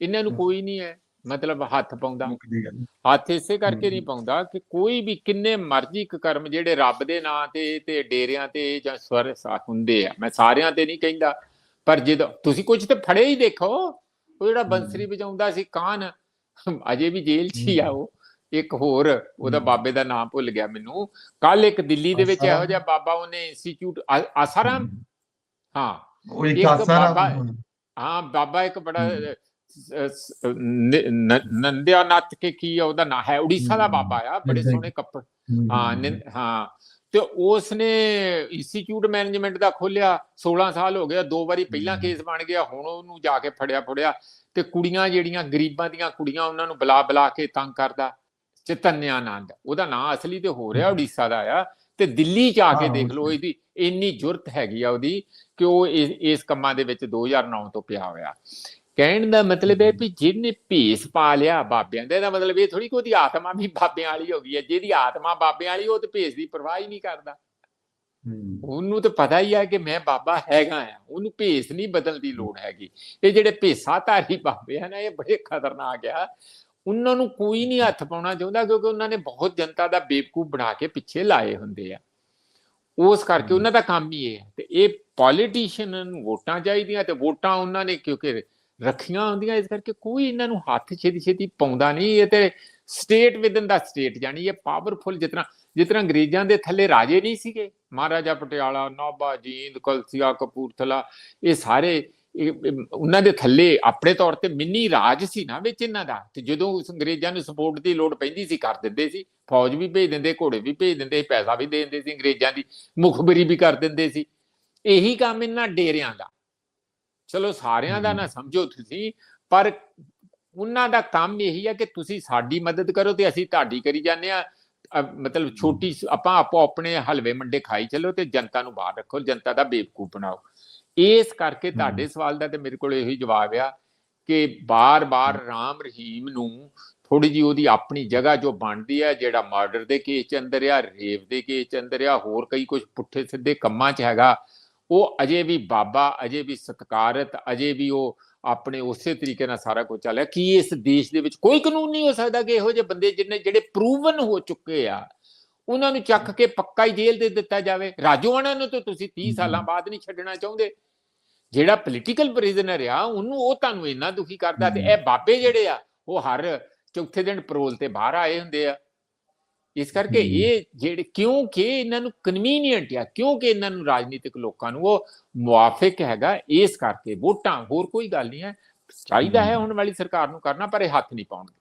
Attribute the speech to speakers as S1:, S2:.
S1: ਇਹਨਾਂ ਨੂੰ ਕੋਈ ਨਹੀਂ ਹੈ ਮਤਲਬ ਹੱਥ ਪਾਉਂਦਾ। ਹੱਥ ਇਸੇ ਕਰਕੇ ਨਹੀਂ। ਪਾਉਂਦਾ ਕਿ ਕੋਈ ਵੀ ਕਿੰਨੇ ਮਰਜ਼ੀ ਇੱਕ ਕਰਮ ਜਿਹੜੇ ਰੱਬ ਦੇ ਨਾਂ ਤੇ ਤੇ ਡੇਰਿਆਂ ਤੇ ਜਾਂ ਸਵਰ ਹੁੰਦੇ ਆ ਮੈਂ ਸਾਰਿਆਂ ਤੇ ਨਹੀਂ ਕਹਿੰਦਾ ਪਰ ਜਦੋਂ ਤੁਸੀਂ ਕੁਝ ਤੇ ਫੜੇ ਹੀ ਦੇਖੋ ਉਹ ਜਿਹੜਾ ਬੰਸਰੀ ਵਜਾਉਂਦਾ ਸੀ ਕਾਨ ਅਜੇ ਵੀ ਜੇਲ੍ਹ 'ਚ ਹੀ ਆ ਉਹ ਇੱਕ ਹੋਰ ਉਹਦਾ। ਬਾਬੇ ਦਾ ਨਾਮ ਭੁੱਲ ਗਿਆ ਮੈਨੂੰ ਕੱਲ ਇੱਕ ਦਿੱਲੀ ਦੇ ਵਿੱਚ ਇਹੋ
S2: ਆਸਾਰਾਮ।
S1: ਜਿਹਾ ਬਾਬਾ ਉਹਨੇ ਇੰਸਟੀਚਿਊਟ ਆਸਾਰਾਮ? ਹਾਂ
S2: ਉਹ ਇੱਕ
S1: ਇੱਕ
S2: ਆਸਾਰਾ
S1: ਬਾਬਾ- ਹਾਂ ਬਾਬਾ ਇੱਕ ਬੜਾ
S2: ਹਮ।
S1: ਸ- ਸ- ਨ- ਨ- ਨੰਦਿਆਨਾਥ ਕੇ ਕੀ ਆ ਉਹਦਾ ਨਾਂ ਹੈ ਉੜੀਸਾ ਦਾ। ਬਾਬਾ ਆ ਬੜੇ। ਸੋਹਣੇ ਕੱਪੜ ਹਾਂ ਹਾਂ ਤੇ ਉਸ ਨੇ ਇੰਸਟੀਚਿਊਟ ਮੈਨੇਜਮੈਂਟ ਦਾ ਖੋਲਿਆ 16 ਸਾਲ ਹੋ ਗਿਆ ਦੋ ਵਾਰੀ ਪਹਿਲਾਂ। ਕੇਸ ਬਣ ਗਿਆ ਹੁਣ ਉਹਨੂੰ ਜਾ ਕੇ ਫੜਿਆ ਫੜਿਆ ਤੇ ਕੁੜੀਆਂ ਜਿਹੜੀਆਂ ਗਰੀਬਾਂ ਦੀਆਂ ਕੁੜੀਆਂ ਉਹਨਾਂ ਨੂੰ ਬੁਲਾ ਬੁਲਾ ਕੇ ਤੰਗ ਕਰਦਾ ਚਿਤਨਿਆਨੰਦ ਉਹਦਾ ਨਾਂ ਅਸਲੀ ਤੇ ਹੋ ਰਿਹਾ। ਉੜੀਸਾ ਦਾ ਆ ਤੇ ਦਿੱਲੀ ਚ ਆ ਕੇ ਦੇਖ ਲਓ ਇਹਦੀ ਇੰਨੀ ਜੁਰਤ ਹੈਗੀ ਆ ਉਹਦੀ ਕਿ ਉਹ ਇਸ ਕੰਮਾਂ ਦੇ ਵਿੱਚ 2009 ਤੋਂ ਪਿਆ ਹੋਇਆ ਕਹਿਣ ਦਾ ਮਤਲਬ ਹੈ ਵੀ ਜਿਹਨੇ ਭੇਸ ਪਾ ਲਿਆ ਬਾਬਿਆਂ ਦਾ ਇਹਦਾ ਮਤਲਬ ਇਹ ਥੋੜੀ ਕਿ ਉਹਦੀ ਆਤਮਾ ਵੀ ਬਾਬਿਆਂ ਵਾਲੀ ਹੋ ਗਈ ਹੈ। ਜਿਹਦੀ ਆਤਮਾ ਬਾਬਿਆਂ ਵਾਲੀ ਉਹ ਤੇ ਭੇਸ ਦੀ ਪਰਵਾਹ ਹੀ ਨਹੀਂ ਕਰਦਾ। ਉਹਨੂੰ ਤਾਂ ਪਤਾ ਹੀ ਹੈ ਕਿ ਮੈਂ ਬਾਬਾ ਹੈਗਾ ਆ। ਉਹਨੂੰ ਭੇਸ ਨਹੀਂ ਬਦਲਣ ਦੀ ਲੋੜ ਹੈਗੀ। ਇਹ ਜਿਹੜੇ ਭੇਸਾਂ ਧਾਰੀ ਬਾਬੇ ਹਨ ਇਹ ਬੜੇ ਖਤਰਨਾਕ ਆ। ਉਹਨਾਂ ਨੂੰ ਕੋਈ ਨਹੀਂ ਹੱਥ ਪਾਉਣਾ ਚਾਹੁੰਦਾ ਕਿਉਂਕਿ ਉਹਨਾਂ ਨੇ ਬਹੁਤ ਜਨਤਾ ਦਾ ਬੇਵਕੂਫ ਬਣਾ ਕੇ ਪਿੱਛੇ ਲਾਏ ਹੁੰਦੇ ਆ। ਉਸ ਕਰਕੇ ਉਹਨਾਂ ਦਾ ਕੰਮ ਹੀ ਇਹ ਹੈ। ਤੇ ਇਹ ਪੋਲੀਟੀਸ਼ੀਅਨ ਨੂੰ ਵੋਟਾਂ ਚਾਹੀਦੀਆਂ ਤੇ ਵੋਟਾਂ ਉਹਨਾਂ ਨੇ ਕਿਉਂਕਿ ਰੱਖੀਆਂ ਹੁੰਦੀਆਂ, ਇਸ ਕਰਕੇ ਕੋਈ ਇਹਨਾਂ ਨੂੰ ਹੱਥ ਛੇਤੀ ਛੇਤੀ ਪਾਉਂਦਾ ਨਹੀਂ, ਇਹ ਤੇ ਸਟੇਟ ਵਿਦਨ ਦਾ ਸਟੇਟ ਜਾਨੀ ਇਹ ਪਾਵਰਫੁਲ ਜਿਤਨਾ ਜਿਤਨਾ ਅੰਗਰੇਜ਼ਾਂ ਦੇ ਥੱਲੇ ਰਾਜੇ ਨਹੀਂ ਸੀਗੇ। ਮਹਾਰਾਜਾ ਪਟਿਆਲਾ, ਨੌਬਾ, ਜੀਂਦ, ਕਲਸੀਆ, ਕਪੂਰਥਲਾ, ਇਹ ਸਾਰੇ ਉਹਨਾਂ ਦੇ ਥੱਲੇ ਆਪਣੇ ਤੌਰ ਤੇ ਮਿੰਨੀ ਰਾਜ ਸੀ ਨਾ ਵਿੱਚ ਇਹਨਾਂ ਦਾ। ਤੇ ਜਦੋਂ ਉਸ ਅੰਗਰੇਜ਼ਾਂ ਨੂੰ ਸਪੋਰਟ ਦੀ ਲੋੜ ਪੈਂਦੀ ਸੀ, ਕਰ ਦਿੰਦੇ ਸੀ, ਫੌਜ ਵੀ ਭੇਜ ਦਿੰਦੇ, ਘੋੜੇ ਵੀ ਭੇਜ ਦਿੰਦੇ, ਪੈਸਾ ਵੀ ਦੇ ਦਿੰਦੇ ਸੀ ਅੰਗਰੇਜ਼ਾਂ ਦੀ, ਮੁਖਬਰੀ ਵੀ ਕਰ ਦਿੰਦੇ ਸੀ। ਇਹੀ ਕੰਮ ਇਹਨਾਂ ਡੇਰਿਆਂ ਦਾ। ਚਲੋ ਸਾਰਿਆਂ ਦਾ। ਨਾ ਸਮਝੋ ਤੁਸੀਂ ਪਰ ਉਹਨਾਂ ਦਾ ਕੰਮ ਇਹੀ ਹੈ ਕਿ ਤੁਸੀਂ ਸਾਡੀ ਮਦਦ ਕਰੋ ਤੇ ਅਸੀਂ ਤੁਹਾਡੀ ਕਰੀ ਜਾਂਦੇ ਆ ਮਤਲਬ ਛੋਟੀ ਆਪਾਂ ਆਪੋ ਆਪਣੇ ਹਲਵੇ ਮੰਡੇ ਖਾਈ ਚੱਲੋ ਤੇ ਜਨਤਾ ਨੂੰ ਬਾਹਰ ਰੱਖੋ ਜਨਤਾ ਦਾ ਬੇਵਕੂਫ ਬਣਾਓ। ਇਸ ਕਰਕੇ ਤੁਹਾਡੇ ਸਵਾਲ ਦਾ ਤੇ ਮੇਰੇ ਕੋਲ ਇਹੀ ਜਵਾਬ ਆ ਕਿ ਬਾਰ-ਬਾਰ ਰਾਮ ਰਹੀਮ ਨੂੰ ਥੋੜੀ ਜੀ ਉਹਦੀ ਆਪਣੀ ਜਗ੍ਹਾ ਜੋ ਬਣਦੀ ਹੈ ਜਿਹੜਾ ਮਰਡਰ ਦੇ ਕੇਸ ਚ ਅੰਦਰ ਆ ਰੇਪ ਦੇ ਕੇਸ ਚ ਅੰਦਰ ਆ ਹੋਰ ਕਈ ਕੁਝ ਪੁੱਠੇ ਸਿੱਧੇ ਕੰਮਾਂ ਚ ਹੈਗਾ ਉਹ ਅਜੇ ਵੀ ਬਾਬਾ ਅਜੇ ਵੀ ਸਤਕਾਰਤ ਅਜੇ ਵੀ ਉਹ ਆਪਣੇ ਉਸੇ ਤਰੀਕੇ ਨਾਲ ਸਾਰਾ ਕੁਝ ਚੱਲਿਆ ਕੀ ਇਸ ਦੇਸ਼ ਦੇ ਵਿੱਚ ਕੋਈ ਕਾਨੂੰਨ ਨਹੀਂ ਹੋ ਸਕਦਾ ਕਿ ਇਹੋ ਜਿਹੇ ਬੰਦੇ ਜਿਹਨੇ ਜਿਹੜੇ ਪ੍ਰੂਵਨ ਹੋ ਚੁੱਕੇ ਆ ਉਹਨਾਂ ਨੂੰ ਚੱਕ ਕੇ ਪੱਕਾ ਹੀ ਜੇਲ੍ਹ ਦੇ ਦਿੱਤਾ ਜਾਵੇ? ਰਾਜੋਆਣਾ ਨੂੰ ਤਾਂ ਤੁਸੀਂ 30 ਸਾਲਾਂ ਬਾਅਦ ਨਹੀਂ ਛੱਡਣਾ ਚਾਹੁੰਦੇ। ਜਿਹੜਾ ਪੋਲੀਟੀਕਲ ਪ੍ਰਿਜ਼ਨਰ ਆ ਉਹਨੂੰ ਉਹ ਤੁਹਾਨੂੰ ਇੰਨਾ ਦੁਖੀ ਕਰਦਾ ਤੇ ਇਹ ਬਾਬੇ ਜਿਹੜੇ ਆ ਉਹ ਹਰ ਚੌਥੇ ਦਿਨ ਪਰੋਲ ਤੇ ਬਾਹਰ ਆਏ ਹੁੰਦੇ ਆ। ਇਸ ਕਰਕੇ। ਇਹ ਜਿਹੜੇ ਕਿਉਂਕਿ ਇਹਨਾਂ ਨੂੰ ਕਨਵੀਨੀਅੰਟ ਆ ਕਿਉਂਕਿ ਇਹਨਾਂ ਨੂੰ ਰਾਜਨੀਤਿਕ ਲੋਕਾਂ ਨੂੰ ਉਹ ਮੁਆਫਿਕ ਹੈਗਾ ਇਸ ਕਰਕੇ ਵੋਟਾਂ ਹੋਰ ਕੋਈ ਗੱਲ ਨਹੀਂ ਹੈ ਚਾਹੀਦਾ ਹੈ। ਹੁਣ ਵਾਲੀ ਸਰਕਾਰ ਨੂੰ ਕਰਨਾ ਪਰ ਇਹ ਹੱਥ ਨਹੀਂ ਪਾਉਣਗੇ